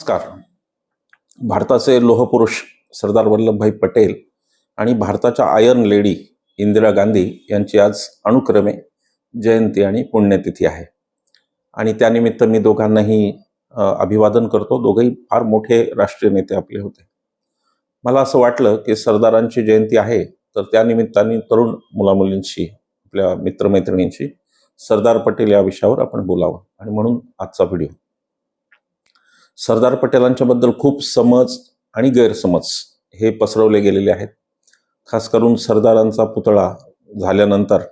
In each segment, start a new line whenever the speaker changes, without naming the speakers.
नमस्कार. भारताचे लोहपुरुष सरदार वल्लभभाई पटेल आणि भारताच्या आयर्न लेडी इंदिरा गांधी यांची आज अनुक्रमे जयंती आणि पुण्यतिथी आहे. आणि त्यानिमित्त मी दोघांनाही अभिवादन करतो. दोघंही फार मोठे राष्ट्रीय नेते आपले होते. मला असं वाटलं की सरदारांची जयंती आहे तर त्यानिमित्ताने तरुण मुलामुलींशी आपल्या मित्रमैत्रिणींशी सरदार पटेल या विषयावर आपण बोलावं. आणि म्हणून आजचा व्हिडिओ. सरदार पटेलांच्याबद्दल खूप समज आणि गैरसमज हे पसरवले गेलेले आहेत. खास करून सरदारांचा पुतळा झाल्यानंतर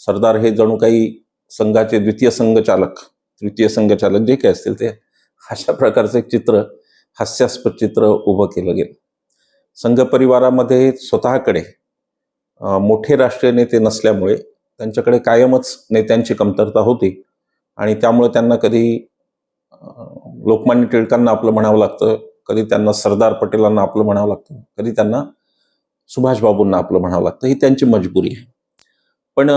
सरदार हे जणू काही संघाचे द्वितीय संघचालक तृतीय संघचालक जे काही असतील ते अशा प्रकारचं एक चित्र हास्यास्पद चित्र उभं केलं गेलं. संघ परिवारामध्ये स्वतःकडे मोठे राष्ट्रीय नेते नसल्यामुळे त्यांच्याकडे कायमच नेत्यांची कमतरता होती आणि त्यामुळे त्यांना कधी लोकमान्य टिळकांना आपलं म्हणावं लागतं कधी त्यांना सरदार पटेलांना आपलं म्हणावं लागतं कधी त्यांना सुभाषबाबूंना आपलं म्हणावं लागतं ही त्यांची मजबुरी आहे. पण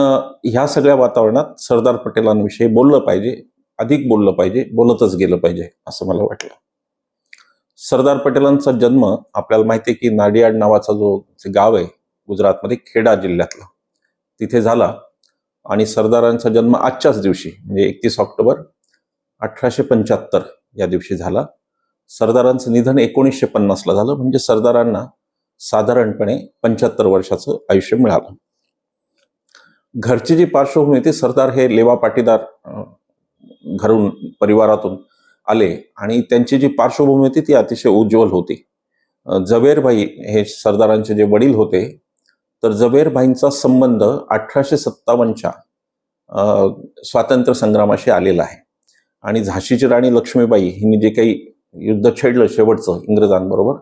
ह्या सगळ्या वातावरणात सरदार पटेलांविषयी बोललं पाहिजे अधिक बोललं पाहिजे बोलतच गेलं पाहिजे असं मला वाटलं. सरदार पटेलांचा जन्म आपल्याला माहिती आहे की नाडियाड नावाचा जो गाव आहे गुजरातमध्ये खेडा जिल्ह्यातला तिथे झाला. आणि सरदारांचा जन्म आजच्याच दिवशी म्हणजे एकतीस ऑक्टोबर अठराशे पंच्याहत्तर या दिवशी झाला. सरदारांचं निधन एकोणीसशे पन्नासला झालं. म्हणजे सरदारांना साधारणपणे पंच्याहत्तर वर्षाचं आयुष्य मिळालं. घरची जी पार्श्वभूमी होती सरदार हे लेवा पाटीदार घरून परिवारातून आले आणि त्यांची जी पार्श्वभूमी होती ती अतिशय उज्ज्वल होती. जवेरभाई हे सरदारांचे जे वडील होते तर जवेरभाईंचा संबंध अठराशे सत्तावन्नच्या अं, स्वातंत्र्य संग्रामाशी आलेला आहे. आणि झाशीची राणी लक्ष्मीबाई हिने जे काही युद्ध छेडलं शेवटचं इंग्रजांबरोबर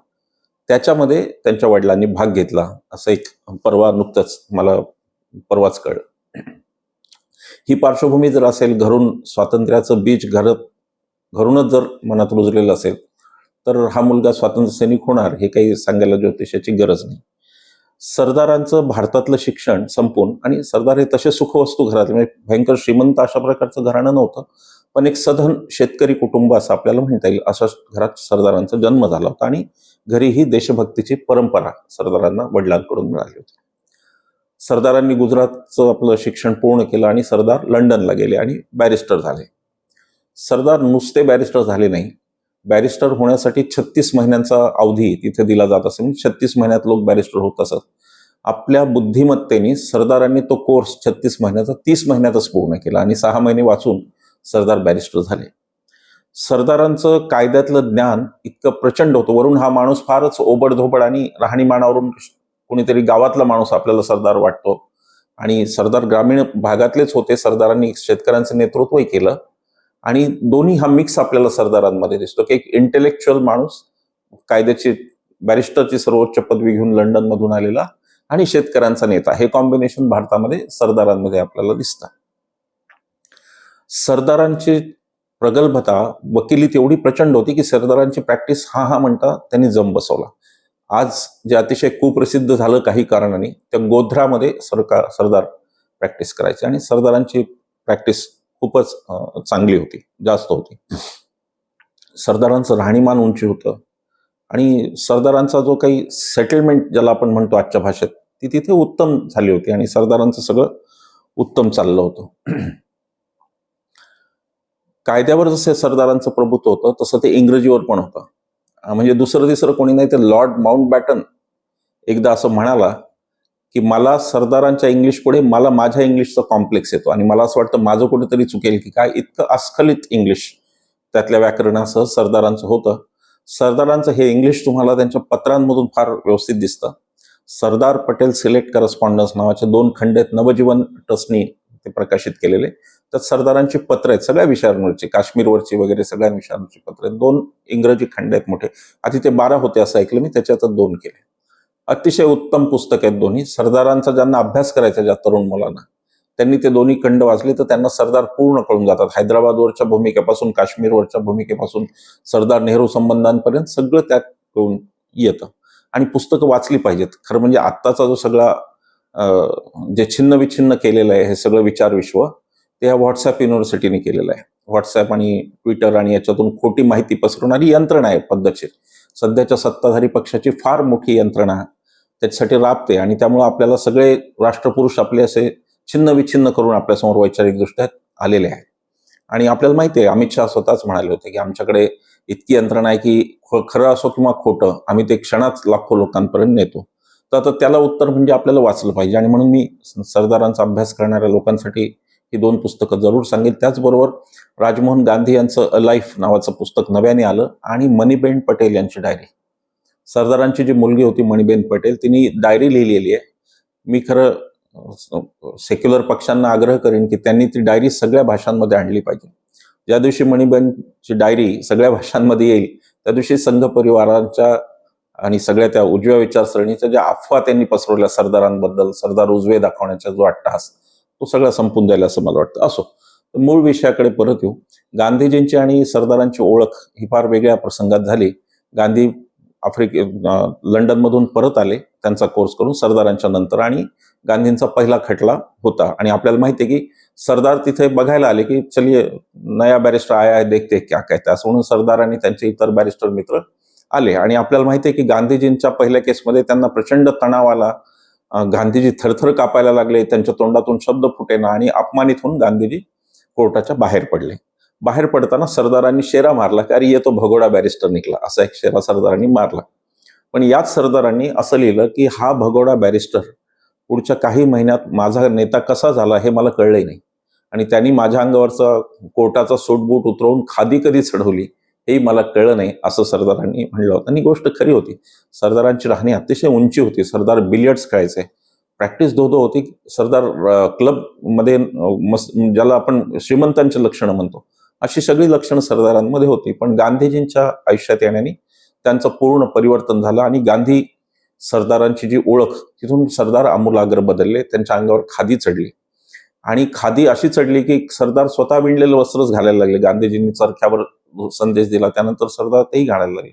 त्याच्यामध्ये त्यांच्या वडिलांनी भाग घेतला. असं एक परवा नुकतंच मला परवाच कळलं. ही पार्श्वभूमी जर असेल घरून स्वातंत्र्याचं बीज घरात घरूनच जर मनात रुजलेलं असेल तर हा मुलगा स्वातंत्र्य सैनिक होणार हे काही सांगायला ज्योतिषाची गरज नाही. सरदारांचं भारतातलं शिक्षण संपून आणि सरदार हे तसे सुखवस्तू घरातले म्हणजे भयंकर श्रीमंत अशा प्रकारचं घराणं नव्हतं पण एक सधन शेतकरी कुटुंब असं आपल्याला म्हणता येईल अशा घरात सरदारांचा जन्म झाला होता आणि घरी ही देशभक्तीची परंपरा सरदारांना वडिलांकडून मिळाली होती. सरदारांनी गुजरातचं आपलं शिक्षण पूर्ण केलं आणि सरदार लंडनला गेले आणि बॅरिस्टर झाले. सरदार नुसते बॅरिस्टर झाले नाही. बॅरिस्टर होण्यासाठी छत्तीस महिन्यांचा अवधी तिथे दिला जात असे म्हणजे छत्तीस महिन्यात लोक बॅरिस्टर होत असत. आपल्या बुद्धिमत्तेने सरदारांनी तो कोर्स छत्तीस महिन्याचा तीस महिन्यातच पूर्ण केला आणि सहा महिने वाचून सरदार बॅरिस्टर झाले. सरदारांचं कायद्यातलं ज्ञान इतकं प्रचंड होतं. वरून हा माणूस फारच ओबडधोबड आणि राहणीमानावरून कोणीतरी गावातला माणूस आपल्याला सरदार वाटतो. आणि सरदार ग्रामीण भागातलेच होते. सरदारांनी शेतकऱ्यांचं नेतृत्वही केलं. आणि दोन्ही हा मिक्स आपल्याला सरदारांमध्ये दिसतो. की एक इंटेलेक्च्युअल माणूस कायद्याची बॅरिस्टरची सर्वोच्च पदवी घेऊन लंडन मधून आलेला आणि शेतकऱ्यांचा नेता. हे कॉम्बिनेशन भारतामध्ये सरदारांमध्ये आपल्याला दिसतं. सरदारांची प्रगल्भता वकिली तेवढी प्रचंड होती की सरदारांची प्रॅक्टिस हा हा म्हणता त्यांनी जम बसवला. आज जे अतिशय कुप्रसिद्ध झालं काही कारणाने त्या गोध्रामध्ये सरकार सरदार प्रॅक्टिस करायचे आणि सरदारांची प्रॅक्टिस खूपच चांगली होती जास्त होती. सरदारांचं राहणीमान उंची होतं आणि सरदारांचा जो काही सेटलमेंट ज्याला आपण म्हणतो आजच्या भाषेत ती तिथे उत्तम झाली होती आणि सरदारांचं सगळं उत्तम चाललं होतं. कायद्यावर जसे सरदारांचं प्रभुत्व होतं तसं ते इंग्रजीवर पण होतं. म्हणजे दुसरं तिसरं कोणी नाही तर लॉर्ड माउंट बॅटन एकदा असं म्हणाला की मला सरदारांच्या इंग्लिश पुढे मला माझ्या इंग्लिशचा कॉम्प्लेक्स येतो. आणि मला असं वाटतं माझं कुठेतरी चुकेल की काय इतकं अस्खलित इंग्लिश त्यातल्या व्याकरणासह सरदारांचं होतं. सरदारांचं हे इंग्लिश तुम्हाला त्यांच्या पत्रांमधून फार व्यवस्थित दिसतं. सरदार पटेल सिलेक्ट करस्पॉन्डन्स नावाचे दोन खंड आहेत नवजीवन ट्रस्टनी ते प्रकाशित केलेले. त्यात सरदारांची पत्र आहेत सगळ्या विषयांवरची काश्मीरवरची वगैरे सगळ्या विषयांवरची पत्र आहेत. दोन इंग्रजी खंड आहेत मोठे. आधी ते बारा होते असं ऐकलं मी त्याच्यात दोन केले. अतिशय उत्तम पुस्तक आहेत दोन्ही. सरदारांचा ज्यांना अभ्यास करायचा ज्या तरुण मुलांना त्यांनी ते दोन्ही खंड वाचले तर त्यांना सरदार पूर्ण कळून जातात. हैदराबादवरच्या भूमिकेपासून काश्मीरवरच्या भूमिकेपासून सरदार नेहरू संबंधांपर्यंत सगळं त्यात कळून येतं. आणि पुस्तकं वाचली पाहिजेत. खरं म्हणजे आत्ताचा जो सगळा जे छिन्न विछिन्न केलेलं आहे हे सगळं विचार विश्व ते ह्या व्हॉट्सअप युनिव्हर्सिटीने केलेलं आहे. व्हॉट्सअप आणि ट्विटर आणि याच्यातून खोटी माहिती पसरवणारी यंत्रणा आहे पद्धतशीर. सध्याच्या सत्ताधारी पक्षाची फार मोठी यंत्रणा त्याच्यासाठी राबते आणि त्यामुळे आपल्याला सगळे राष्ट्रपुरुष आपले असे छिन्न विच्छिन्न करून आपल्यासमोर वैचारिकदृष्ट्या आलेले आहेत. आणि आपल्याला माहिती आहे अमित शहा स्वतःच म्हणाले होते की आमच्याकडे इतकी यंत्रणा आहे की ख- खरं असो किंवा खोटं आम्ही ते क्षणात लाखो लोकांपर्यंत नेतो. तर आता त्याला उत्तर म्हणजे आपल्याला वाचलं पाहिजे आणि म्हणून मी सरदारांचा अभ्यास करणाऱ्या लोकांसाठी ही दोन पुस्तकं जरूर सांगेल. त्याचबरोबर राजमोहन गांधी यांचं अ लाईफ नावाचं पुस्तक नव्याने आलं आणि मणिबेन पटेल यांची डायरी सरदारांची जी मुलगी होती मणिबेन पटेल तिने डायरी लिहिलेली आहे. मी खरं सेक्युलर पक्षांना आग्रह करेन की त्यांनी ती डायरी सगळ्या भाषांमध्ये आणली पाहिजे. ज्या दिवशी मणिबेनची डायरी सगळ्या भाषांमध्ये येईल त्या दिवशी संघ परिवारांच्या आणि सगळ्या त्या उजव्या विचारसरणीच्या ज्या अफवा त्यांनी पसरवल्या सरदारांबद्दल सरदार उजवे दाखवण्याचा जो अट्टहास तो सगळा संपून जाईल असं मला वाटतं. असो. मूळ विषयाकडे परत येऊ. गांधीजींची आणि सरदारांची ओळख ही फार वेगळ्या प्रसंगात झाली. गांधी आफ्रिके लंडनमधून परत आले. त्यांचा कोर्स करून सरदारांच्या नंतर आणि गांधींचा पहिला खटला होता. आणि आपल्याला माहिती आहे की सरदार तिथे बघायला आले की चलिये नया बॅरिस्टर आया है देखते क्या कहते असं म्हणून सरदार आणि त्यांचे इतर बॅरिस्टर मित्र आले. आणि आपल्याला माहिती आहे की गांधीजींच्या पहिल्या केसमध्ये त्यांना प्रचंड तणाव आला. गांधीजी थरथर कापायला लागले त्यांच्या तोंडातून शब्द फुटेना आणि अपमानित होऊन गांधीजी कोर्टाच्या बाहेर पडले. बाहेर पडताना सरदारांनी शेरा मारला की अरे येतो भगोडा बॅरिस्टर निघला असा एक शेरा सरदारांनी मारला. पण याच सरदारांनी असं लिहिलं की हा भगोडा बॅरिस्टर पुढच्या काही महिन्यात माझा नेता कसा झाला हे मला कळलंही नाही. आणि त्यांनी माझ्या अंगावरचा कोर्टाचा सूटबूट उतरवून खादी कधी चढवली. हेही मला कळलं नाही असं सरदारांनी म्हणलं होतं. आणि गोष्ट खरी होती. सरदारांची राहणी अतिशय उंची होती. सरदार बिलियर्ड्स खेळायचे. प्रॅक्टिस दो दो होती. सरदार क्लबमध्ये मस- ज्याला आपण श्रीमंतांची लक्षणं म्हणतो. अशी सगळी लक्षणं सरदारांमध्ये होती. पण गांधीजींच्या आयुष्यात येण्याने त्यांचं पूर्ण परिवर्तन झालं आणि गांधी सरदारांची जी ओळख तिथून सरदार आमूलाग्र बदलले. त्यांच्या अंगावर खादी चढली. आणि खादी अशी चढली की सरदार स्वतः विणलेलं वस्त्रच घालायला लागले. गांधीजींनी चरख्यावर संदेश दिला त्यानंतर सरदार तेही घालायला लागले.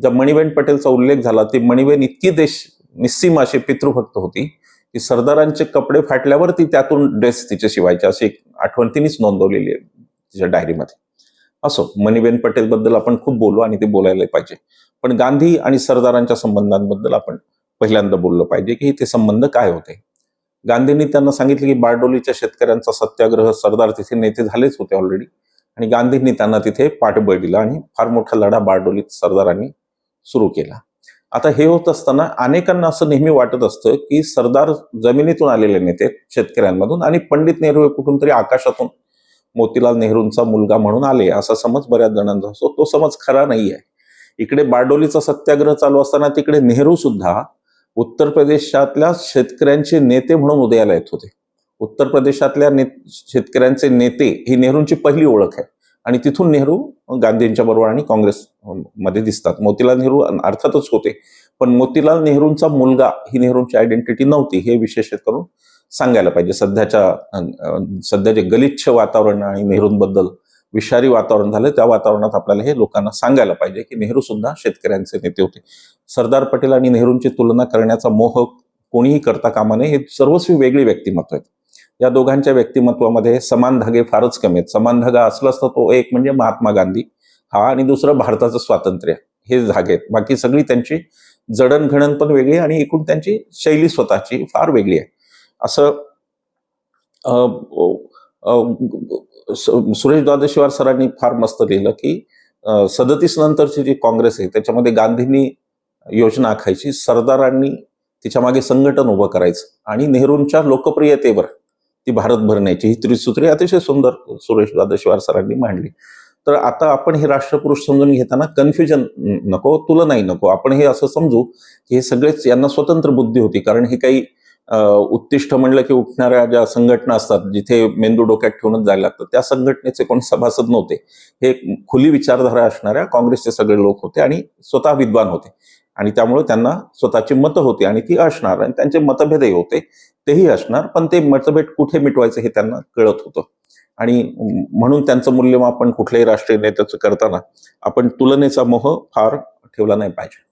ज्या मणिबेन पटेलचा उल्लेख झाला ती मणिबेन इतकी देश निस्सीम अशी पितृभक्त होती की सरदारांचे कपडे फाटल्यावर ती त्यातून ड्रेस तिचे शिवायचे अशी एक आठवण तिनेच नोंदवलेली आहे तिच्या डायरीमध्ये असो मणिबेन पटेल बद्दल आपण खूप बोलू आणि ते बोलायला पाहिजे. पण गांधी आणि सरदारांच्या संबंधांबद्दल आपण पहिल्यांदा बोललं पाहिजे की ते संबंध काय होते? गांधींनी त्यांना सांगितलं की बारडोलीच्या शेतकऱ्यांचा सत्याग्रह सरदार तिथे नेते झालेच होते ऑलरेडी आणि गांधींनी त्यांना तिथे पाठबळ दिलं आणि फार मोठा लढा बारडोलीत सरदारांनी सुरू केला. आता हे होत असताना अनेकांना असं नेहमी वाटत असतं की सरदार जमिनीतून आलेले नेते शेतकऱ्यांमधून आणि पंडित नेहरू हे कुठून तरी आकाशातून मोतीलाल नेहरूंचा मुलगा म्हणून आले असा समज बऱ्याच जणांचा असतो. तो समज खरा नाही आहे. इकडे बारडोलीचा सत्याग्रह चालू असताना तिकडे नेहरू सुद्धा उत्तर प्रदेशातल्या शेतकऱ्यांचे नेते म्हणून उदयाला येत होते. उत्तर प्रदेशातल्या ने शेतकऱ्यांचे नेते ही नेहरूंची पहिली ओळख आहे. आणि तिथून नेहरू गांधींच्या बरोबर आणि काँग्रेस मध्ये दिसतात. मोतीलाल नेहरू अर्थातच होते. पण मोतीलाल नेहरूंचा मुलगा ही नेहरूंची आयडेंटिटी नव्हती हे विशेष करून सांगायला पाहिजे. सध्याच्या सध्या जे गलिच्छ वातावरण आणि नेहरूंबद्दल विषारी वातावरण झालं त्या वातावरणात आपल्याला हे लोकांना सांगायला पाहिजे की नेहरू सुद्धा शेतकऱ्यांचे नेते होते. सरदार पटेल आणि नेहरूंची तुलना करण्याचा मोह कोणीही करता कामा नये हे सर्वस्वी वेगळी व्यक्तिमत्व आहेत या दोघांच्या व्यक्तिमत्वामध्ये समान धागे फारच कमी आहेत. समान धागा असलाच तर तो एक म्हणजे महात्मा गांधी हा आणि दुसरं भारताचं स्वातंत्र्य हे धागे आहेत. बाकी सगळी त्यांची जडणघडण पण वेगळी आणि एकूण त्यांची शैली स्वतःची फार वेगळी आहे. असं सुरेश द्वादशीवार सरांनी फार मस्त लिहिलं की सदतीस नंतरची जी काँग्रेस आहे त्याच्यामध्ये गांधींनी योजना आखायची सरदारांनी तिच्यामागे संघटन उभं करायचं आणि नेहरूंच्या लोकप्रियतेवर ती भारतभर न्यायची ही त्रिसूत्री अतिशय सुंदर सुरेश द्वादशीवार सरांनी मांडली. तर आता आपण हे राष्ट्रपुरुष समजून घेताना कन्फ्युजन नको तुला नाही नको. आपण हे असं समजू की हे सगळेच यांना स्वतंत्र बुद्धी होती. कारण हे काही उत्तिष्ट उत्तिष्ठ म्हणलं की उठणाऱ्या ज्या संघटना असतात जिथे मेंदू डोक्यात ठेवूनच जायला लागतं त्या संघटनेचे कोण सभासद नव्हते. हे खुली विचारधारा असणाऱ्या काँग्रेसचे सगळे लोक होते आणि स्वतः विद्वान होते. आणि त्यामुळे त्यांना स्वतःची मतं होती आणि ती असणार आणि त्यांचे मतभेदही होते तेही असणार पण ते मतभेद कुठे मिटवायचे हे त्यांना कळत होतं. आणि म्हणून त्यांचं मूल्यमापन कुठल्याही राष्ट्रीय नेत्याचं करताना आपण तुलनेचा मोह फार ठेवला नाही पाहिजे.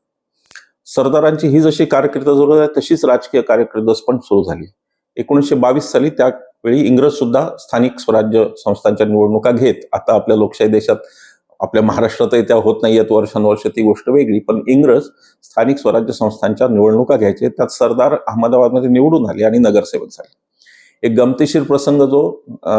सरदारांची ही जशी कारकीर्द सुरू आहे तशीच राजकीय कारकीर्द पण सुरू झाली. एकोणीसशे बावीस साली त्यावेळी इंग्रज सुद्धा स्थानिक स्वराज्य संस्थांच्या निवडणुका घेत आता आपल्या लोकशाही देशात आपल्या महाराष्ट्रातही त्या होत नाहीयेत वर्षानुवर्ष ती गोष्ट वेगळी. पण इंग्रज स्थानिक स्वराज्य संस्थांच्या निवडणुका घ्यायचे त्यात सरदार अहमदाबादमध्ये निवडून आले आणि नगरसेवक झाले. एक गमतीशीर प्रसंग जो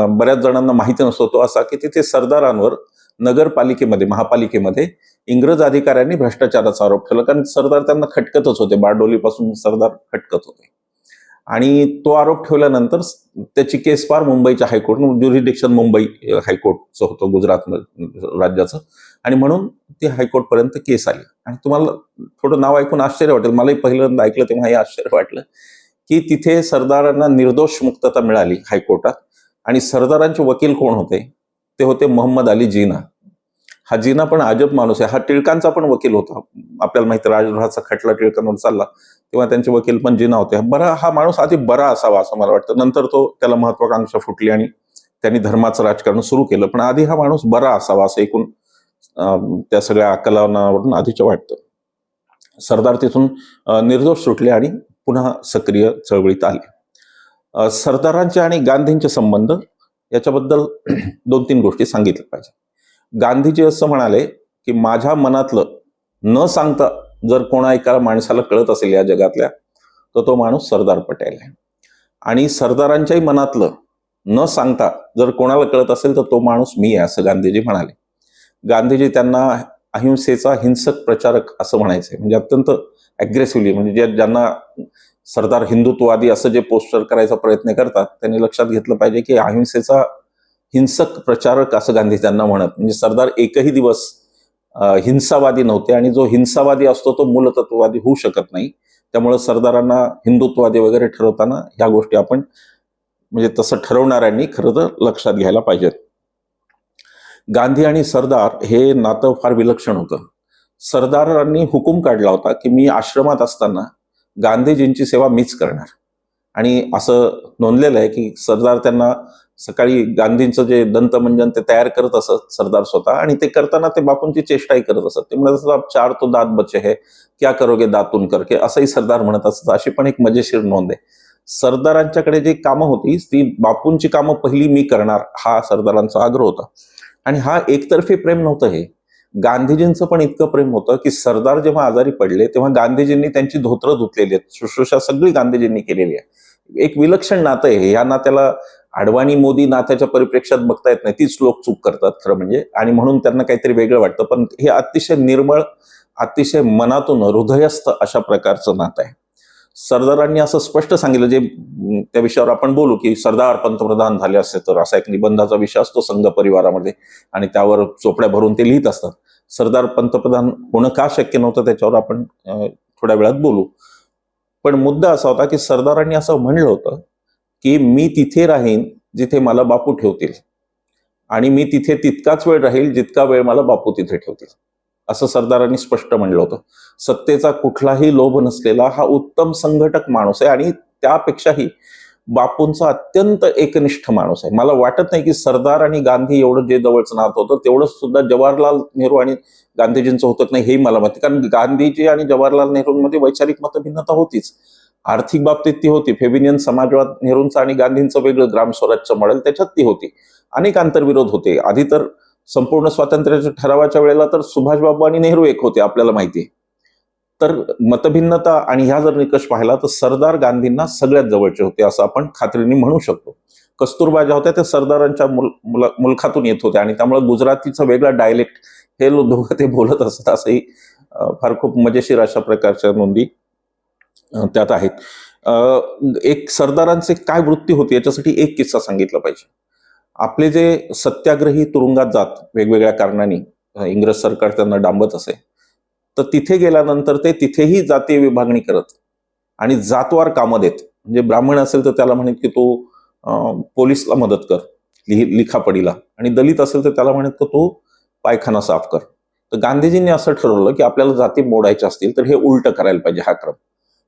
बऱ्याच जणांना माहिती नसतो तो असा की तिथे सरदारांवर नगरपालिकेमध्ये महापालिकेमध्ये इंग्रज अधिकाऱ्यांनी भ्रष्टाचाराचा आरोप ठेवला कारण सरदार त्यांना खटकतच होते. बारडोलीपासून सरदार खटकत होते. आणि तो आरोप ठेवल्यानंतर त्याची केस फार मुंबईच्या हायकोर्ट ज्युरिडिक्शन मुंबई हायकोर्टचं होतं गुजरात राज्याचं. आणि म्हणून ती हायकोर्टपर्यंत केस आली. आणि तुम्हाला थोडं नाव ऐकून आश्चर्य वाटेल. मलाही पहिल्यांदा ऐकलं तेव्हा हे आश्चर्य वाटलं की तिथे सरदारांना निर्दोष मुक्तता मिळाली हायकोर्टात. आणि सरदारांचे वकील कोण होते? ते होते मोहम्मद अली जीना. हा जीना पण अजब माणूस आहे. हा टिळकांचा पण वकील होता. आपल्याला माहिती राजद्रोहाचा खटला टिळकांवर चालला. तेव्हा त्यांचे वकील पण जीना होते. बरा हा माणूस आधी बरा असावा असं मला वाटतं. नंतर तो त्याला महत्वाकांक्षा फुटली आणि त्यांनी धर्माचं राजकारण सुरू केलं. पण आधी हा माणूस बरा असावा असं एकूण त्या सगळ्या आकलनावरून आधीच्या वाटतं. सरदार तिथून निर्दोष सुटले आणि पुन्हा सक्रिय चळवळीत आले. सरदारांचे आणि गांधींचे संबंध याच्याबद्दल दोन तीन गोष्टी सांगितल्या पाहिजे गांधीजी असं म्हणाले की माझ्या मनातलं न सांगता जर कोणा एका माणसाला कळत असेल या जगातल्या तर तो माणूस सरदार पटेल आहे. आणि सरदारांच्याही मनातलं न सांगता जर कोणाला कळत असेल तर तो माणूस मी आहे असं गांधीजी म्हणाले. गांधीजी त्यांना अहिंसेचा हिंसक प्रचारक असं म्हणायचं. म्हणजे अत्यंत अग्रेसिव्हली म्हणजे ज्या ज्यांना सरदार हिंदुत्ववादी असं जे पोस्टर करायचा प्रयत्न करतात त्यांनी लक्षात घेतलं पाहिजे की अहिंसेचा हिंसक प्रचारक असं गांधी त्यांना म्हणत. म्हणजे सरदार एकही दिवस हिंसावादी नव्हते आणि जो हिंसावादी असतो तो मूलतत्ववादी होऊ शकत नाही. त्यामुळे सरदारांना हिंदुत्ववादी वगैरे ठरवताना ह्या गोष्टी आपण म्हणजे तसं ठरवणाऱ्यांनी खरं तर लक्षात घ्यायला पाहिजेत. गांधी आणि सरदार हे नातं फार विलक्षण होतं. सरदारांनी हुकूम काढला होता की मी आश्रमात असताना गांधीजींची सेवा मीच करणार. आणि असं नोंदलेलं आहे की सरदार त्यांना सकाळी गांधींचं जे दंतमंजन ते तयार करत असत सरदार स्वतः आणि ते करताना ते बापूंची चेष्टाही करत असत. ते म्हणत असत चार तो दात बचे हे क्या करोगे दातून करके? असंही सरदार म्हणत असत. अशी पण एक मजेशीर नोंद आहे. सरदारांच्याकडे जी कामं होती ती बापूंची कामं पहिली मी करणार हा सरदारांचा आग्रह होता. आणि हा एकतर्फी प्रेम नव्हतं हे. गांधीजींचं पण इतकं प्रेम होतं की सरदार जेव्हा आजारी पडले तेव्हा गांधीजींनी त्यांची धोत्रं धुतलेली आहेत. शुश्रूषा सगळी गांधीजींनी केलेली आहे. एक विलक्षण नातं आहे हे. या नात्याला अडवाणी मोदी नात्याच्या परिप्रेक्षात बघता येत नाही तीच लोक चूक करतात खरं म्हणजे. आणि म्हणून त्यांना काहीतरी वेगळं वाटतं. पण हे अतिशय निर्मळ अतिशय मनातून हृदयस्थ अशा प्रकारचं नातं आहे. सरदारांनी असं स्पष्ट सांगितलं जे त्या विषयावर आपण बोलू की सरदार पंतप्रधान झाले असते तर असा एक निबंधाचा विषय असतो संघ परिवारामध्ये. आणि त्यावर चोपड्या भरून ते लिहित असतात. सरदार पंतप्रधान होणं का शक्य नव्हतं त्याच्यावर आपण थोड्या वेळात बोलू. पण मुद्दा असा होता की सरदारांनी असं म्हणलं होतं की मी तिथे राहीन जिथे मला बापू ठेवतील. आणि मी तिथे तितकाच वेळ राहील जितका वेळ मला बापू तिथे ठेवतील. असं सरदारांनी स्पष्ट म्हणलं होतं. सत्तेचा कुठलाही लोभ नसलेला हा उत्तम संघटक माणूस आहे आणि त्यापेक्षाही बापूंचा अत्यंत एकनिष्ठ माणूस आहे. मला वाटत नाही की सरदार आणि गांधी एवढं जे जवळचं नातं होतं तेवढंच सुद्धा जवाहरलाल नेहरू आणि गांधीजींचं होतं नाही हे मला माहिती कारण गांधीजी आणि जवाहरलाल नेहरूंमध्ये वैचारिक मतभिन्नता होतीच. आर्थिक बाबतीत ती होती. फेबिनियन समाजवाद नेहरूंचं आणि गांधींचं वेगळं ग्राम स्वराजचं मॉडेल त्याच्यात ती होती. अनेक आंतरविरोध होते. आधी तर संपूर्ण स्वातंत्र्याच्या ठरावाच्या वेळेला तर सुभाषबाबू आणि नेहरू एक होते आपल्याला माहिती आहे. तर मतभिन्नता आणि ह्या जर निकष पाहिला तर सरदार गांधींना सगळ्यात जवळचे होते असं आपण खात्रीने म्हणू शकतो. कस्तुरबा ज्या होत्या त्या सरदारांच्या मुल मुला- मुलखातून येत होत्या आणि त्यामुळे गुजरातीचा वेगळा डायलेक्ट हे लोक ते बोलत असत असंही फार खूप मजेशीर अशा प्रकारच्या नोंदी त्यात आहेत. एक सरदारांचे काय वृत्ती होती याच्यासाठी एक किस्सा सांगितला पाहिजे. आपले जे सत्याग्रही तुरुंगात जात वेगवेगळ्या कारणांनी इंग्रज सरकार त्यांना डांबत असे तर तिथे गेल्यानंतर ते तिथेही जातीय विभागणी करत आणि जातवार कामं देत. म्हणजे ब्राह्मण असेल तर त्याला म्हणत की तो पोलीसला पोलिसला मदत कर लिहि लिखापडीला आणि दलित असेल तर त्याला म्हणत की तो पायखाना साफ कर. तर गांधीजींनी असं ठरवलं की आपल्याला जाती मोडायच्या असतील तर हे उलट करायला पाहिजे हा क्रम.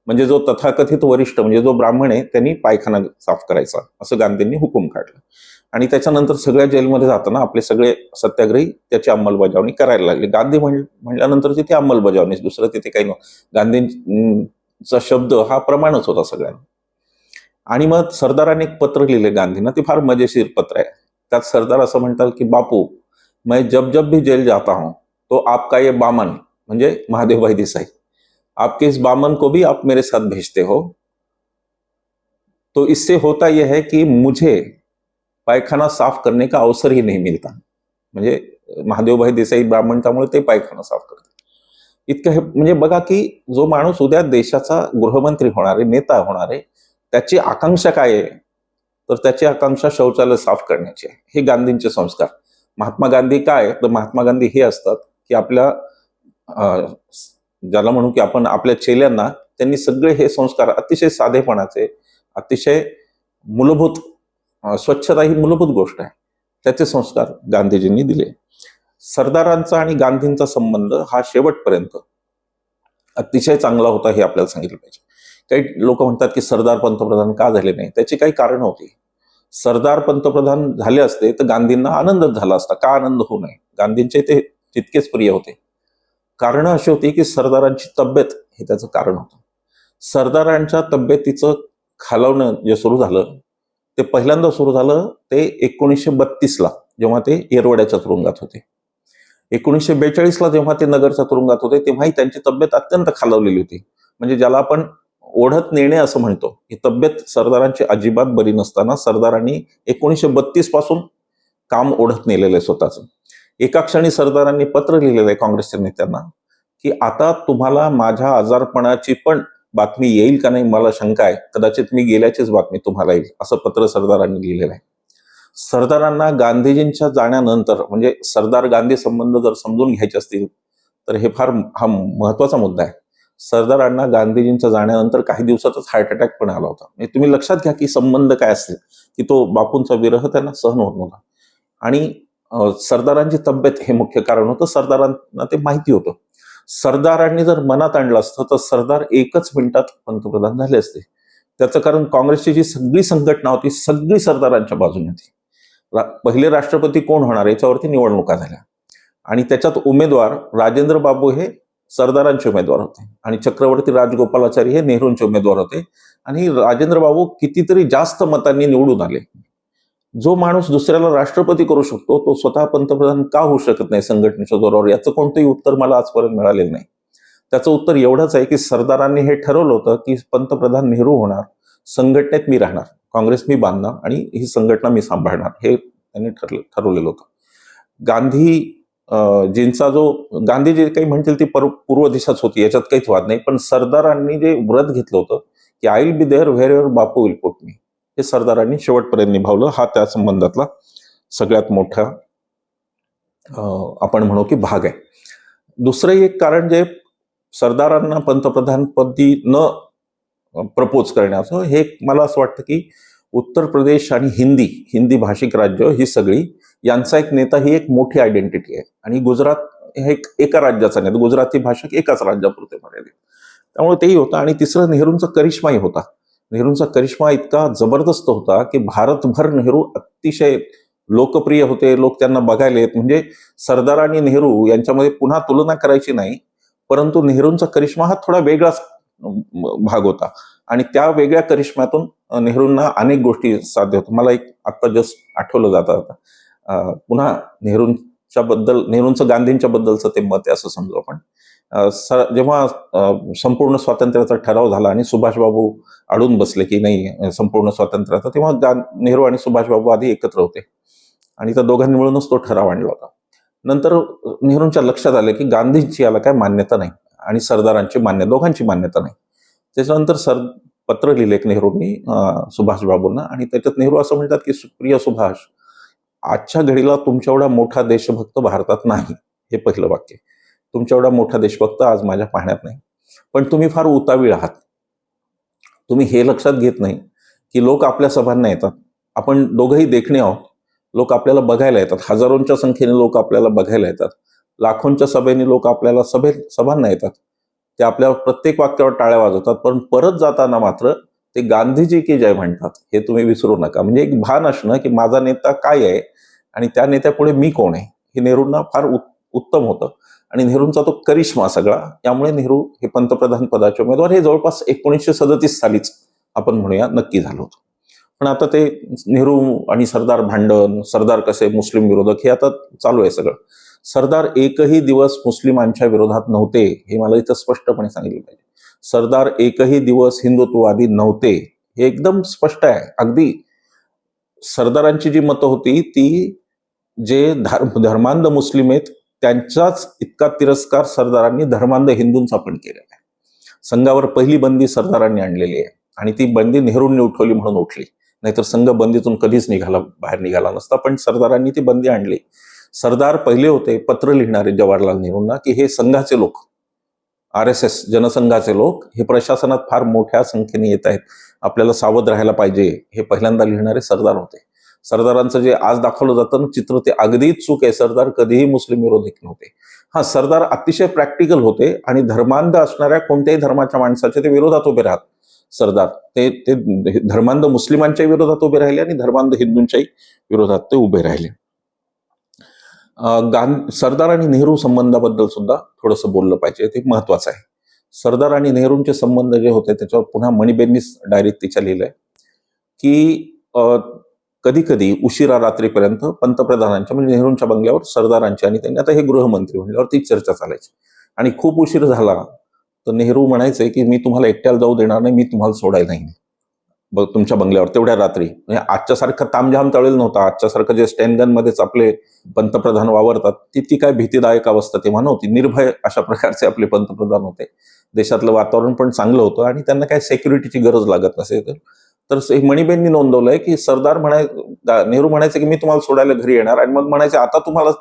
म्हणजे जो तथाकथित वरिष्ठ म्हणजे जो ब्राह्मण आहे त्यांनी पायखाना साफ करायचा असं गांधींनी हुकूम काढला. आणि त्याच्यानंतर सगळ्या जेलमध्ये जाताना आपले सगळे सत्याग्रही त्याची अंमलबजावणी करायला लागले. गांधी म्हण म्हणल्यानंतर तिथे अंमलबजावणी दुसरं तिथे काही नव्हतं गांधींचा शब्द हा प्रमाणच होता सगळ्यांना. आणि मग सरदारांनी एक पत्र लिहिले गांधींना ते फार मजेशीर पत्र आहे. त्यात सरदार असं म्हणतात की बापू मैं जब जब भी जेल जाता हूं तो आपका ये बामन म्हणजे महादेवभाई देसाई आपके इस बामन को भी आप मेरे साथ भेजते हो। तो इससे होता यह है कि मुझे पायखाना साफ करने का अवसर ही नहीं मिलता। म्हणजे महादेवभाई देसाई ब्राह्मण त्यामुळे ते पायखाना साफ करते। इतकं हे म्हणजे बघा की जो माणूस उद्या देशाचा गृहमंत्री होणार आहे नेता होणार आहे त्याची आकांक्षा काय आहे? तर त्याची आकांक्षा शौचालय साफ करण्याची आहे. हे गांधींचे संस्कार. महात्मा गांधी काय? तर महात्मा गांधी हे असतात की आपल्या अं, ज्याला म्हणू की आपण आपल्या चेल्यांना त्यांनी सगळे हे संस्कार अतिशय साधेपणाचे अतिशय मूलभूत स्वच्छता ही मूलभूत गोष्ट आहे. त्याचे संस्कार गांधीजींनी दिले. सरदारांचा आणि गांधींचा संबंध हा शेवटपर्यंत अतिशय चांगला होता हे आपल्याला सांगितलं पाहिजे. काही लोक म्हणतात की सरदार पंतप्रधान का झाले नाही? त्याची काही कारण होती. सरदार पंतप्रधान झाले असते तर गांधींना आनंदच झाला असता. का आनंद होऊ नये? गांधींचे ते तितकेच प्रिय होते. कारण अशी होती की सरदारांची तब्येत हे त्याचं कारण होतं. सरदारांच्या तब्येतीचं खालवणं जे सुरू झालं ते पहिल्यांदा सुरू झालं ते एकोणीसशे बत्तीसला जेव्हा ते येरवड्याच्या तुरुंगात होते. एकोणीसशे बेचाळीसला जेव्हा ते नगरच्या तुरुंगात होते तेव्हाही त्यांची तब्येत अत्यंत खालावलेली होती. म्हणजे ज्याला आपण ओढत नेणे असं म्हणतो ही तब्येत सरदारांची अजिबात बरी नसताना सरदारांनी एकोणीसशे बत्तीसपासून काम ओढत नेलेलं आहे स्वतःचं. एका क्षणी सरदारांनी पत्र लिहिलेलं आहे काँग्रेसच्या नेत्यांना की आता तुम्हाला माझ्या आजारपणाची पण बातमी येईल का नाही मला शंका आहे. कदाचित मी गेल्याचीच बातमी तुम्हाला येईल असं पत्र सरदारांनी लिहिलेलं आहे. सरदारांना गांधीजींच्या जाण्यानंतर म्हणजे सरदार गांधी संबंध जर समजून घ्यायचे असतील तर हे फार हा महत्त्वाचा मुद्दा आहे. सरदारांना गांधीजींच्या जाण्यानंतर काही दिवसातच हार्ट अटॅक पण आला होता. म्हणजे तुम्ही लक्षात घ्या की संबंध काय असतील की तो बापूंचा विरह त्यांना सहन होत नव्हता. आणि सरदारांची तब्येत हे मुख्य कारण होतं. सरदारांना ते माहिती होतं. सरदारांनी जर मनात आणलं असतं तर सरदार एकच मिनिटात पंतप्रधान झाले असते. त्याचं कारण काँग्रेसची जी सगळी संघटना होती सगळी सरदारांच्या बाजूने होती. रा- पहिले राष्ट्रपती कोण होणार याच्यावरती निवडणुका झाल्या. आणि त्याच्यात उमेदवार राजेंद्र बाबू हे सरदारांचे उमेदवार होते. आणि चक्रवर्ती राजगोपालाचारी हे नेहरूंचे उमेदवार होते. आणि राजेंद्र बाबू कितीतरी जास्त मतांनी निवडून आले. जो माणूस दुसऱ्याला राष्ट्रपती करू शकतो तो स्वतः पंतप्रधान का होऊ शकत नाही संघटनेच्या जोरावर? याचं कोणतंही उत्तर मला आजपर्यंत मिळालेलं नाही. त्याचं उत्तर एवढंच आहे की सरदारांनी हे ठरवलं होतं की पंतप्रधान नेहरू होणार संघटनेत मी राहणार काँग्रेस मी बांधणार आणि ही संघटना मी सांभाळणार हे त्यांनी ठरलं ठरवलेलं होतं. गांधी जींचा जो गांधी जे काही म्हणतील ती पूर्व दिशाच होती याच्यात काहीच वाद नाही पण सरदारांनी जे व्रत घेतलं होतं की I will be there where your Bapu will put me हे सरदारांनी शेवटपर्यंत निभावलं. हा त्या संबंधातला सगळ्यात मोठा आपण म्हणू की भाग आहे. दुसरं एक कारण जे सरदारांना पंतप्रधानपदी न प्रपोज करण्याचं हे मला असं वाटतं की उत्तर प्रदेश आणि हिंदी हिंदी भाषिक राज्य ही सगळी यांचा एक नेता ही एक मोठी आयडेंटिटी आहे. आणि गुजरात हे एक एका राज्याचा नेता गुजराती भाषक एकाच राज्यापुरते मर्यादित. त्यामुळे तेही होतं. आणि तिसरं नेहरूंचा करिश्माही होता. नेहरूंचा करिश्मा इतका जबरदस्त होता की भारतभर नेहरू अतिशय लोकप्रिय होते. लोक त्यांना बघायला येत. म्हणजे सरदार आणि नेहरू यांच्यामध्ये पुन्हा तुलना करायची नाही परंतु नेहरूंचा करिश्मा हा थोडा वेगळाच भाग होता. आणि त्या वेगळ्या करिश्म्यातून नेहरूंना अनेक गोष्टी साध्य होत. मला एक आत्ता जस्ट आठवलं जातं आता. पुन्हा नेहरूंच्या बद्दल नेहरूंचं गांधींच्या बद्दलचं ते मत आहे असं समजू आपण. जेव्हा संपूर्ण स्वातंत्र्याचा ठराव झाला आणि सुभाषबाबू अडून बसले की नाही संपूर्ण स्वातंत्र्याचा तेव्हा गां- नेहरू आणि सुभाषबाबू आधी एकत्र होते. आणि त्या दोघांनी मिळूनच तो ठराव आणला होता. नंतर नेहरूंच्या लक्षात आलं की गांधींची याला काय मान्यता नाही आणि सरदारांची मान्य दोघांची मान्यता नाही. त्याच्यानंतर सर पत्र लिहिले नेहरूंनी सुभाषबाबूंना आणि त्याच्यात नेहरू असं म्हणतात की प्रिय सुभाष आजच्या घडीला तुमच्या एवढा मोठा देशभक्त भारतात नाही हे पहिलं वाक्य. तुमच्या एवढा मोठा देशभक्त आज माझ्या पाहण्यात नाही. पण तुम्ही फार उतावीळ आहात. तुम्ही हे लक्षात घेत नाही की लोक आपल्या सभांना येतात. आपण दोघंही देखणे आहोत. लोक आपल्याला बघायला येतात. हजारोंच्या संख्येने लोक आपल्याला बघायला येतात. लाखोंच्या सभेने लोक आपल्याला सभे सभांना येतात. ते आपल्या प्रत्येक वाक्यावर टाळ्या वाजवतात. पण परत जाताना मात्र ते गांधीजी की जय म्हणतात. हे तुम्ही विसरू नका. म्हणजे एक भान असणं की माझा नेता काय आहे आणि त्या नेत्यापुढे मी कोण आहे? हे नेहरूंना फार उत्तम होतं. आणि नेहरूंचा तो करिश्मा सगळा यामुळे नेहरू हे पंतप्रधान पदाचे उमेदवार हे जवळपास एकोणीसशे सदतीस सालीच आपण म्हणूया नक्की झालो होतो. पण आता ते नेहरू आणि सरदार भांडण सरदार कसे मुस्लिम विरोधक हे आता चालू आहे सगळं. सरदार एकही दिवस मुस्लिमांच्या विरोधात नव्हते हे मला इथं स्पष्टपणे सांगितलं पाहिजे. सरदार एकही दिवस हिंदुत्ववादी नव्हते हे एकदम स्पष्ट आहे. अगदी सरदारांची जी मतं होती ती जे धर्म धर्मांध मुस्लिम आहेत त्यांचाच इतका तिरस्कार सरदारांनी धर्मांध हिंदूंचा पण केलेला आहे. संघावर पहिली बंदी सरदारांनी आणलेली आहे आणि ती बंदी नेहरूंनी उठवली म्हणून उठली. नाहीतर संघ बंदीतून कधीच निघाला बाहेर निघाला नसता पण सरदारांनी ती बंदी आणली. सरदार पहिले होते पत्र लिहिणारे जवाहरलाल नेहरूंना की हे संघाचे लोक आर एस एस जनसंघाचे लोक हे प्रशासनात फार मोठ्या संख्येने येत आहेत. आपल्याला सावध राहायला पाहिजे हे पहिल्यांदा लिहिणारे सरदार होते. सरदारांचं जे आज दाखवलं जातं ना चित्र ते अगदी चूक आहे. सरदार कधीही मुस्लिम विरोधक नव्हते. हा सरदार अतिशय प्रॅक्टिकल होते आणि धर्मांध असणाऱ्या कोणत्याही धर्माच्या माणसाच्या ते विरोधात उभे राहत. सरदार ते ते धर्मांध मुस्लिमांच्या विरोधात उभे राहिले आणि धर्मांध हिंदूंच्याही विरोधात ते उभे राहिले. गांधी सरदार आणि नेहरू संबंधाबद्दल सुद्धा थोडंसं बोललं पाहिजे. ते महत्वाचं आहे. सरदार आणि नेहरूंचे संबंध जे होते त्याच्यावर पुन्हा मणिबेननीच डायरेक्ट तिच्या लिहिलंय की कधी कधी उशिरा रात्रीपर्यंत पंतप्रधानांच्या म्हणजे नेहरूंच्या बंगल्यावर सरदारांच्या आणि त्यांनी आता हे गृहमंत्री म्हणल्यावर ती चर्चा चालायची. आणि खूप उशीर झाला तर नेहरू म्हणायचे की मी तुम्हाला एकट्याला जाऊ देणार नाही मी तुम्हाला सोडायला नाही बघ तुमच्या बंगल्यावर तेवढ्या रात्री. म्हणजे आजच्यासारखं तामझाम तळेल नव्हता आजच्यासारखं जे स्टँडगन मध्येच आपले पंतप्रधान वावरतात तितकी काय भीतीदायक अवस्था तेव्हा नव्हती. निर्भय अशा प्रकारचे आपले पंतप्रधान होते. देशातलं वातावरण पण चांगलं होतं आणि त्यांना काय सेक्युरिटीची गरज लागत नसेल तर तर मणिबेननी नोंदवलंय की सरदार म्हणाय नेहरू म्हणायचे की मी तुम्हाला सोडायला घरी येणार आणि मग म्हणायचे आता तुम्हाला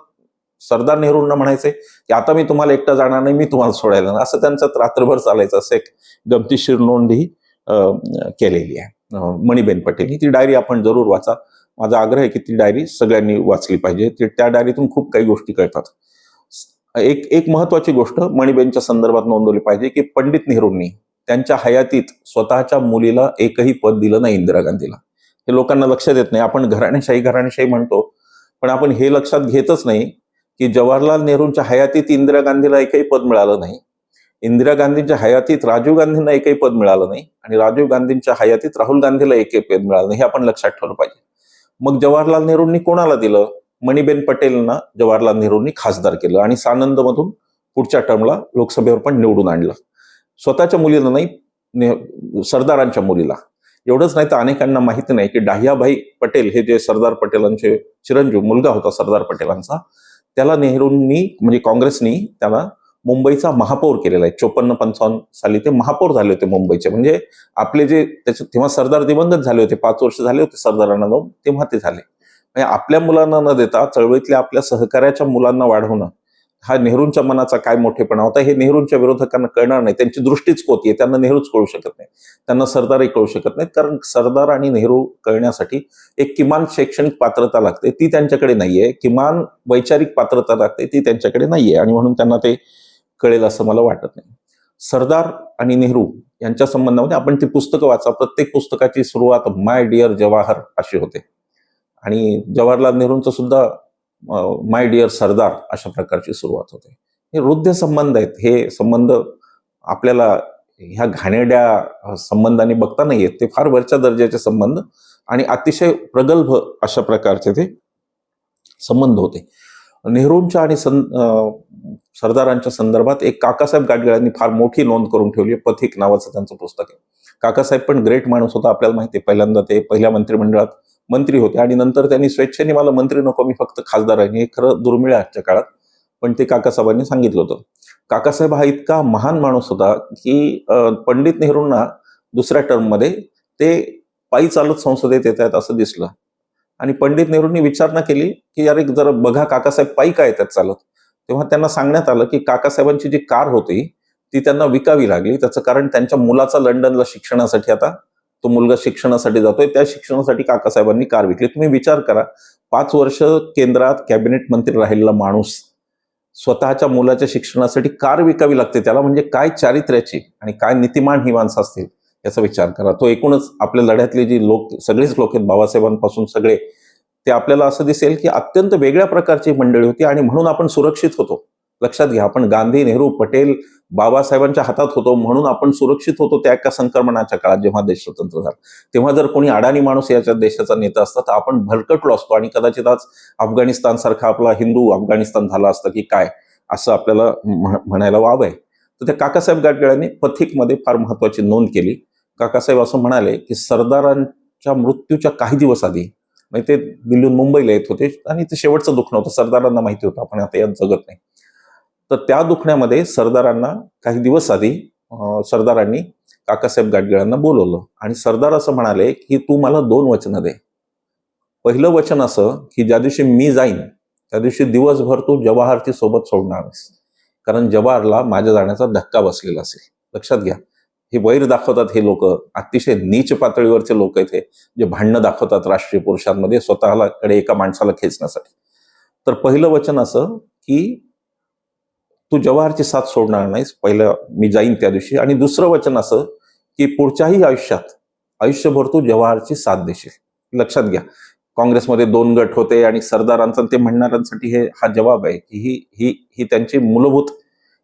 सरदार नेहरूंना म्हणायचे की आता मी तुम्हाला एकटा जाणार नाही मी तुम्हाला सोडायला असं त्यांचा रात्रभर चालायचं असं एक गमतीशीर नोंद ही केलेली आहे. मणिबेन पटेल ही ती डायरी आपण जरूर वाचा. माझा आग्रह आहे की ती डायरी सगळ्यांनी वाचली पाहिजे. ती- त्या डायरीतून खूप काही गोष्टी कळतात. एक एक महत्वाची गोष्ट मणिबेनच्या संदर्भात नोंदवली पाहिजे की पंडित नेहरूंनी त्यांच्या हयातीत स्वतःच्या मुलीला एकही पद दिलं नाही इंदिरा गांधीला. हे लोकांना लक्षात येत नाही. आपण घराणेशाही घराणेशाही म्हणतो पण आपण हे लक्षात घेतच नाही की जवाहरलाल नेहरूंच्या हयातीत इंदिरा गांधीला एकही पद मिळालं नाही. इंदिरा गांधींच्या हयातीत राजीव गांधींना एकही पद मिळालं नाही आणि राजीव गांधींच्या हयातीत राहुल गांधीला एकही पद मिळालं नाही हे आपण लक्षात ठेवलं पाहिजे. मग जवाहरलाल नेहरूंनी कोणाला दिलं? मणिबेन पटेलना जवाहरलाल नेहरूंनी खासदार केलं आणि सानंदमधून पुढच्या टर्मला लोकसभेवर पण निवडून आणलं. स्वतःच्या मुलीला नाही सरदारांच्या मुलीला. एवढंच नाही तर अनेकांना माहिती नाही की डाह्याभाई पटेल हे जे सरदार पटेलांचे चिरंजीव मुलगा होता सरदार पटेलांचा त्याला नेहरूंनी म्हणजे काँग्रेसनी त्याला मुंबईचा महापौर केलेला आहे. चोपन्न पंचावन्न साली ते महापौर झाले होते मुंबईचे. म्हणजे आपले जे त्याचे तेव्हा सरदार दिवंगत झाले होते पाच वर्ष झाले होते सरदारांना जाऊन तेव्हा ते झाले. म्हणजे आपल्या मुलांना न देता चळवळीतल्या आपल्या सहकार्याच्या मुलांना वाढवणं हा नेहरूंच्या मनाचा काय मोठेपणा होता हे नेहरूंच्या विरोधकांना कळणार नाही. त्यांची दृष्टीच कोती आहे. त्यांना नेहरूच कळू शकत नाही. त्यांना सरदारही कळू शकत नाहीत. कारण सरदार आणि नेहरू कळण्यासाठी एक किमान शैक्षणिक पात्रता लागते. ती त्यांच्याकडे नाहीये. किमान वैचारिक पात्रता लागते. ती त्यांच्याकडे नाहीये. आणि म्हणून त्यांना ते कळेल असं मला वाटत नाही. सरदार आणि नेहरू यांच्या संबंधामध्ये आपण ती पुस्तकं वाचा. प्रत्येक पुस्तकाची सुरुवात माय डिअर जवाहर अशी होते. आणि जवाहरलाल नेहरूंचं सुद्धा माय डिअर सरदार अशा प्रकारची सुरुवात होते. हे हृदय संबंध आहेत. हे संबंध आपल्याला ह्या घाणेरड्या संबंधाने बघता नाही येत. ते फार वरच्या दर्जाचे संबंध आणि अतिशय प्रगल्भ अशा प्रकारचे ते संबंध होते. नेहरूंच्या आणि सं सरदारांच्या संदर्भात एक काकासाहेब गाडगिळांनी फार मोठी नोंद करून ठेवली आहे. पथिक नावाचं त्यांचं पुस्तक आहे. काकासाहेब पण ग्रेट माणूस होता. आपल्याला माहिती आहे पहिल्यांदा ते पहिल्या मंत्रिमंडळात मंत्री होते. आणि नंतर त्यांनी स्वेच्छेने मला मंत्री नको मी फक्त खासदार आहे. हे खरं दुर्मिळ आहे आजच्या काळात. पण ते काकासाहेबांनी सांगितलं होतं. काकासाहेब हा इतका महान माणूस होता की पंडित नेहरूंना दुसऱ्या टर्ममध्ये ते पायी चालत संसदेत येत आहेत असं दिसलं. आणि पंडित नेहरूंनी विचारणा केली की अरे जरा बघा काकासाहेब पायी काय येतात चालत? तेव्हा त्यांना सांगण्यात आलं की काकासाहेबांची जी कार होती ती त्यांना विकावी लागली. त्याचं कारण त्यांच्या मुलाचा लंडनला शिक्षणासाठी आता तो मुलगा शिक्षणासाठी जातोय त्या शिक्षणासाठी काकासाहेबांनी कार विकली. तुम्ही विचार करा पाच वर्ष केंद्रात कॅबिनेट मंत्री राहिलेला माणूस स्वतःच्या मुलाच्या शिक्षणासाठी कार विकावी लागते त्याला म्हणजे काय चारित्र्याची आणि काय नीतिमान ही माणसं असतील याचा विचार करा. तो एकूणच आपल्या लढ्यातले जी लोक सगळेच लोक आहेत बाबासाहेबांपासून सगळे ते आपल्याला असं दिसेल की अत्यंत वेगळ्या प्रकारची मंडळी होती आणि म्हणून आपण सुरक्षित होतो. लक्षात घ्या आपण गांधी नेहरू पटेल बाबासाहेबांच्या हातात होतो म्हणून आपण सुरक्षित होतो त्या एका संक्रमणाच्या काळात जेव्हा देश स्वतंत्र झाला. तेव्हा जर कोणी अडाणी माणूस याच्या देशाचा नेता असता तर आपण भरकटलो असतो आणि कदाचित आज अफगाणिस्तान सारखा आपला हिंदू अफगाणिस्तान झाला असतं की काय असं आपल्याला म्हणायला वाव आहे. तर त्या काकासाहेब गाडगिळांनी पथिकमध्ये फार महत्वाची नोंद केली. काकासाहेब असं म्हणाले की सरदारांच्या मृत्यूच्या काही दिवस आधी म्हणजे ते दिल्लीहून मुंबईला येत होते आणि ते शेवटचं दुखणं नव्हतं. सरदारांना माहिती होतं आपण आता यात जगत नाही. तर त्या दुखण्यामध्ये सरदारांना काही दिवस आधी सरदारांनी काकासाहेब गाडगिळांना बोलवलं. आणि सरदार असं म्हणाले की तू मला दोन वचनं दे. पहिलं वचन असं की ज्या दिवशी मी जाईन त्या दिवशी दिवसभर तू जवाहरची सोबत सोडणार नाहीस कारण जवाहरला माझ्या जाण्याचा धक्का बसलेला असेल. लक्षात घ्या. हे वैर दाखवतात हे लोक. अतिशय नीच पातळीवरचे लोक आहेत हे जे भांडणं दाखवतात राष्ट्रीय पुरुषांमध्ये स्वतःला कडे एका माणसाला खेचण्यासाठी. तर पहिलं वचन असं की तू जवाहरची साथ सोडणार नाहीस. पहिलं मी जाईन त्या दिवशी. आणि दुसरं वचन असं की पुढच्याही आयुष्यात आयुष्यभर तू जवाहरची साथ देशील. लक्षात घ्या. काँग्रेसमध्ये दोन गट होते आणि सरदारांचा ते म्हणणाऱ्यांसाठी हे हा जवाब आहे की ही ही ही त्यांची मूलभूत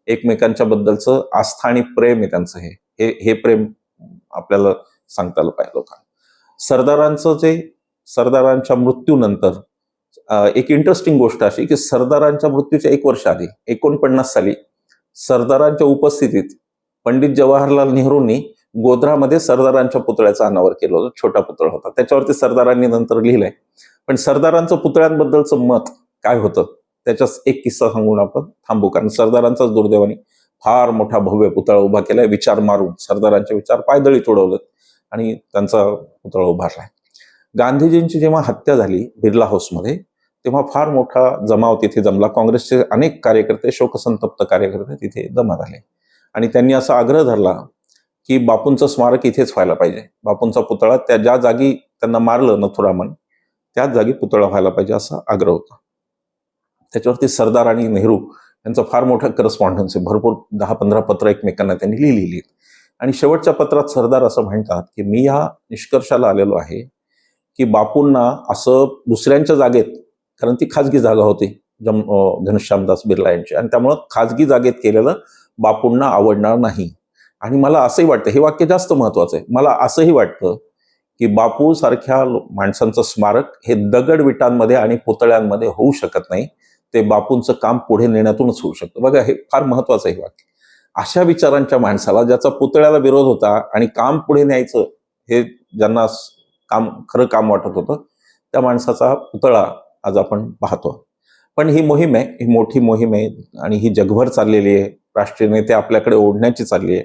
एकमेकांच्या बद्दलचं आस्था आणि प्रेम आहे त्यांचं हे. हे हे प्रेम आपल्याला सांगता आलं पाहिजे लोकांना सरदारांचं जे सरदारांच्या मृत्यूनंतर एक इंटरेस्टिंग गोष्ट अशी की सरदारांच्या मृत्यूच्या एक वर्ष आधी एकोणपन्नास साली सरदारांच्या उपस्थितीत पंडित जवाहरलाल नेहरूंनी गोध्रामध्ये सरदारांच्या पुतळ्याचं अनावर केलं होतं छोटा पुतळा होता. त्याच्यावरती सरदारांनी नंतर लिहिलंय. पण सरदारांचं पुतळ्यांबद्दलचं मत काय होतं? त्याच्याच एक किस्सा सांगून आपण थांबू कारण सरदारांचाच दुर्दैवाने फार मोठा भव्य पुतळा उभा केलाय. विचार मारून सरदारांचे विचार पायदळी तुडवलेत आणि त्यांचा पुतळा उभारलाय. गांधीजींची जेव्हा हत्या झाली बिर्ला हाऊसमध्ये तेव्हा फार मोठा जमाव तिथे जमला. काँग्रेसचे अनेक कार्यकर्ते शोकसंतप्त कार्यकर्ते तिथे जमा झाले. आणि त्यांनी असा आग्रह धरला की बापूंचं स्मारक इथेच व्हायला पाहिजे. बापूंचा पुतळा त्या ज्या जागी त्यांना मारलं नथुरामन त्याच जागी पुतळा व्हायला पाहिजे असा आग्रह होता. त्याच्यावरती सरदार आणि नेहरू यांचं फार मोठं करस्पॉन्डन्स आहे. भरपूर दहा पंधरा पत्र एकमेकांना त्यांनी लिहिलेली आहेत. आणि शेवटच्या पत्रात सरदार असं म्हणतात की मी या निष्कर्षाला आलेलो आहे की बापूंना असं दुसऱ्यांच्या जागेत कारण ती खाजगी जागा होती जम घनश्यामदास बिर्ला यांची. आणि त्यामुळं खाजगी जागेत केलेलं बापूंना आवडणार नाही. आणि मला असंही वाटतं हे वाक्य जास्त महत्वाचं आहे. मला असंही वाटतं की बापू सारख्या माणसांचं स्मारक हे दगड विटांमध्ये आणि पुतळ्यांमध्ये होऊ शकत नाही. ते बापूंचं काम पुढे नेण्यातूनच होऊ शकतं. बघा हे फार महत्वाचं आहे हे वाक्य. अशा विचारांच्या माणसाला ज्याचा पुतळ्याला विरोध होता आणि काम पुढे न्यायचं हे ज्यांना काम खरं काम वाटत होतं. त्या माणसाचा पुतळा आज आपण पाहतो. पण ही मोहीम आहे ही मोठी मोहीम आहे आणि ही जगभर चाललेली आहे. राष्ट्रीय नेते आपल्याकडे ओढण्याची चालली आहे.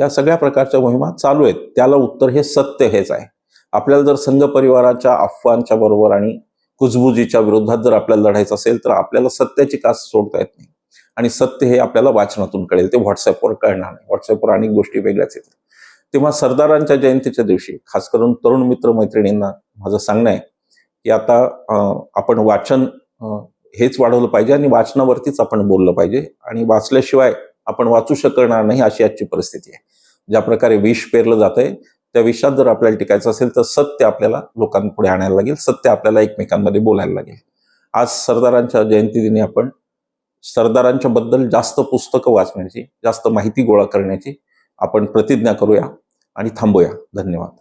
या सगळ्या प्रकारच्या मोहिमा चालू आहेत. त्याला उत्तर हे सत्य हेच आहे. आपल्याला जर संघ परिवाराच्या अफवांच्या बरोबर आणि कुजबुजीच्या विरोधात जर आपल्याला लढायचं असेल तर आपल्याला सत्याची कास सोडता येत नाही. आणि सत्य हे आपल्याला वाचनातून कळेल. ते व्हॉट्सअपवर कळणार नाही. व्हॉट्सअपवर अनेक गोष्टी वेगळ्याच येतात तेव्हा सरदारांच्या जयंतीच्या दिवशी खास करून तरुण मित्र मैत्रिणींना माझं सांगणं आहे की आता आपण वाचन हेच वाढवलं पाहिजे आणि वाचनावरतीच आपण बोललं पाहिजे आणि वाचल्याशिवाय आपण वाचू शकणार नाही अशी आजची परिस्थिती आहे. ज्या प्रकारे विष पेरलं जात आहे त्या विषात जर आपल्याला टिकायचं असेल तर सत्य आपल्याला लोकांपुढे आणायला लागेल सत्य आपल्याला एकमेकांमध्ये बोलायला लागेल. आज सरदारांच्या जयंती दिनी आपण सरदारांच्या बद्दल जास्त पुस्तकं वाचण्याची जास्त माहिती गोळा करण्याची आपण प्रतिज्ञा करूया आणि थांबूया. धन्यवाद.